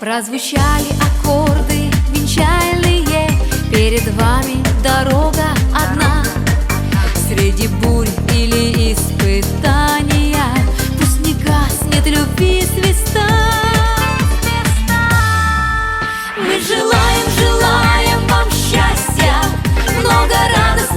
Прозвучали аккорды венчальные. Перед вами дорога одна. Среди бурь или испытания Пусть не гаснет любви звезда. Мы желаем, желаем вам счастья. Много радостных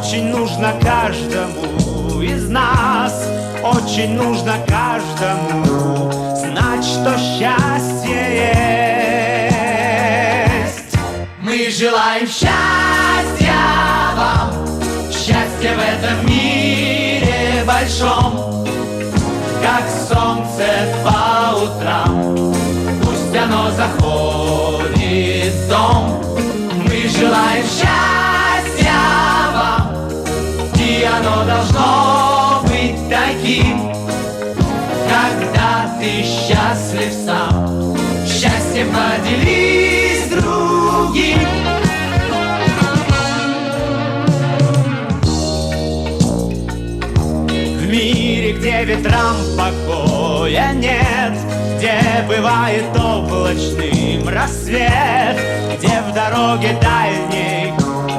Очень нужно каждому из нас, Очень нужно каждому знать, что счастье есть. Мы желаем счастья вам, счастья в этом мире большом, как солнце по утрам, пусть оно заходит таким, когда ты счастлив сам. Счастьем поделись с другим. В мире, где ветрам покоя нет, где бывает облачным рассвет, где в дороге дальней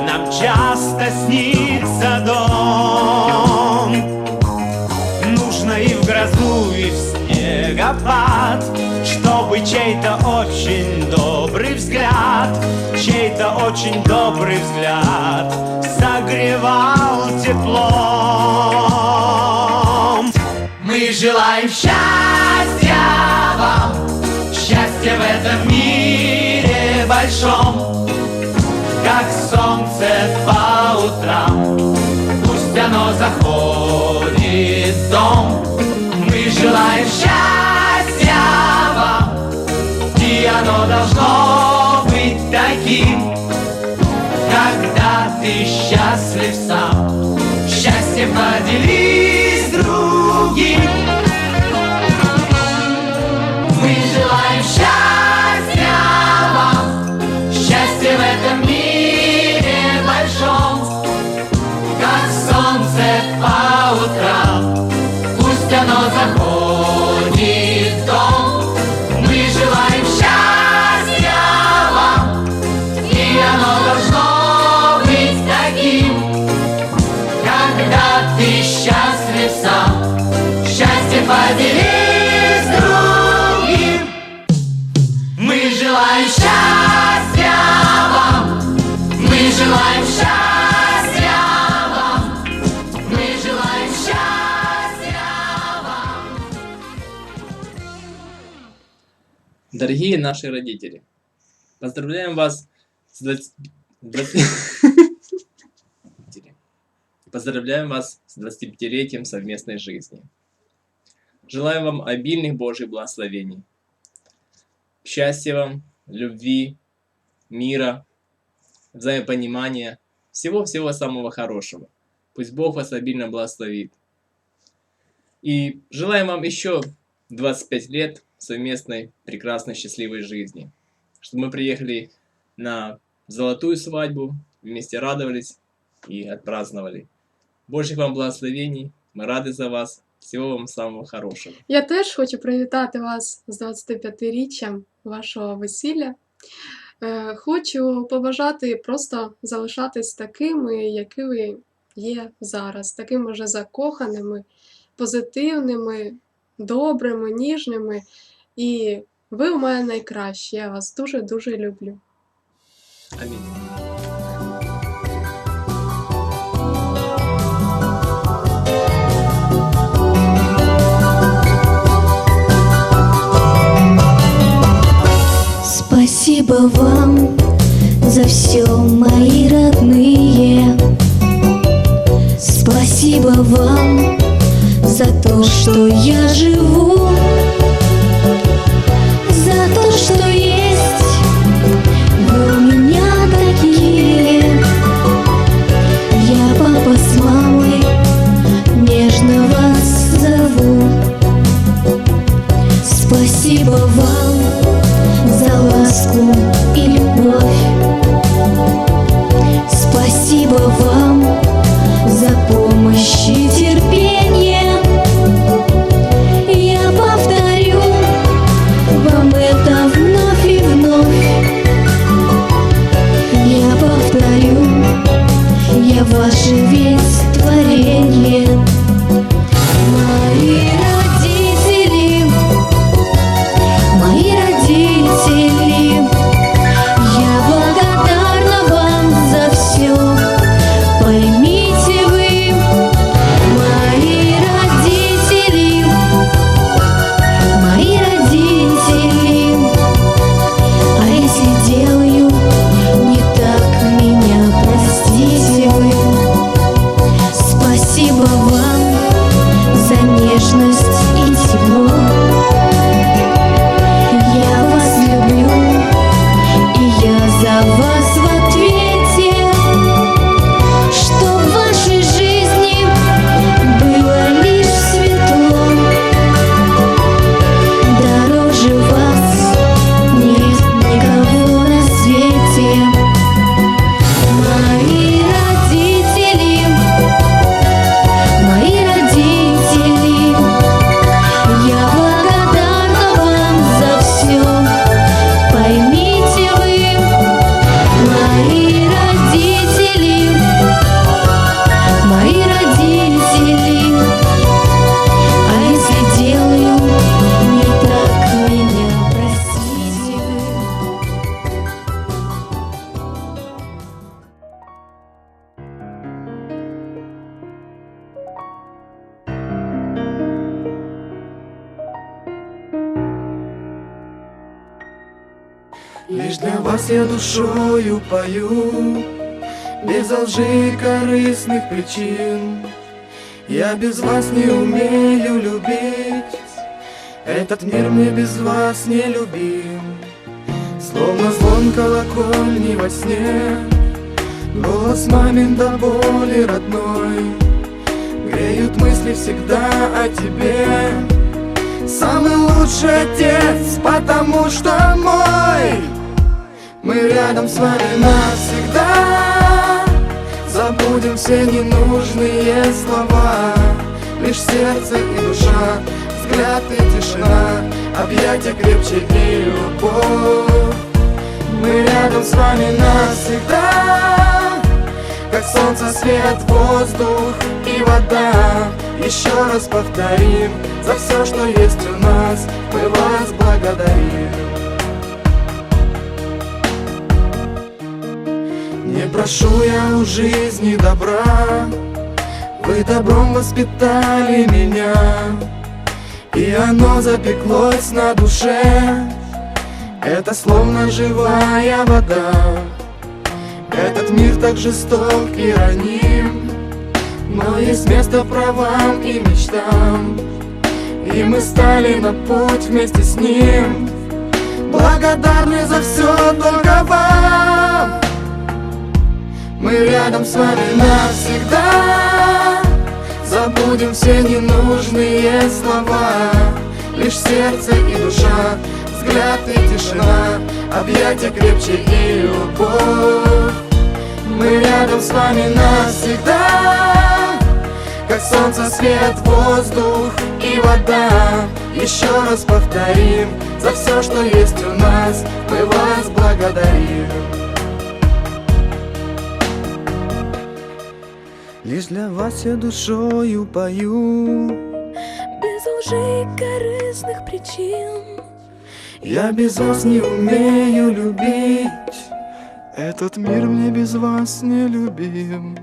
нам часто снится дом. Снегопад, чтобы чей-то очень добрый взгляд, чей-то очень добрый взгляд согревал теплом. Мы желаем счастья вам, счастья в этом мире большом, как солнце по утрам. Пусть оно заходит должно быть таким, когда ты счастлив сам. Счастье поделись с другим. Дорогие наши родители, поздравляем вас с 20... 20 Поздравляем вас с 25-летием совместной жизни. Желаю вам обильных Божьих благословений. Счастья вам, любви, мира, взаимопонимания, всего-всего самого хорошего. Пусть Бог вас обильно благословит. И желаем вам еще 25 лет совместной, прекрасной, счастливой жизни. Чтобы мы приехали на золотую свадьбу, вместе радовались и отпраздновали. Божьих вам благословений, ми раді за вас. Всього вам самого хорошого. Я теж хочу привітати вас з 25-річчям вашого весілля. Е, Хочу побажати просто залишатись такими, які ви є зараз, такими вже закоханими, позитивними, добрими, ніжними. І ви у мене найкращі. Я вас дуже-дуже люблю. Амінь. Спасибо вам за все, мои родные. Спасибо вам за то, что я живу, за то, что вечность для вас я душою пою Без лжи корыстных причин. Я без вас не умею любить Этот мир мне без вас не любим. Словно звон колокольни во сне Голос мамин до боли родной. Греют мысли всегда о тебе. Самый лучший отец, потому что мой Мы рядом с вами навсегда. Забудем все ненужные слова. Лишь сердце и душа, взгляд и тишина. Объятия крепче и любовь. Мы рядом с вами навсегда. Как солнце, свет, воздух и вода. Еще раз повторим За все, что есть у нас Мы вас благодарим прошу я у жизни добра. Вы добром воспитали меня И оно запеклось на душе. Это словно живая вода. Этот мир так жесток и раним Но есть место правам и мечтам. И мы стали на путь вместе с ним. Благодарны за все только вам мы рядом с вами навсегда. Забудем все ненужные слова. Лишь сердце и душа, взгляд и тишина Объятия крепче и любовь. Мы рядом с вами навсегда. Как солнце, свет, воздух и вода. Еще раз повторим За все, что есть у нас Мы вас благодарим Лишь для вас я душою пою. Без лжи и корыстных причин. Я без вас не умею любить. Этот мир мне без вас не любим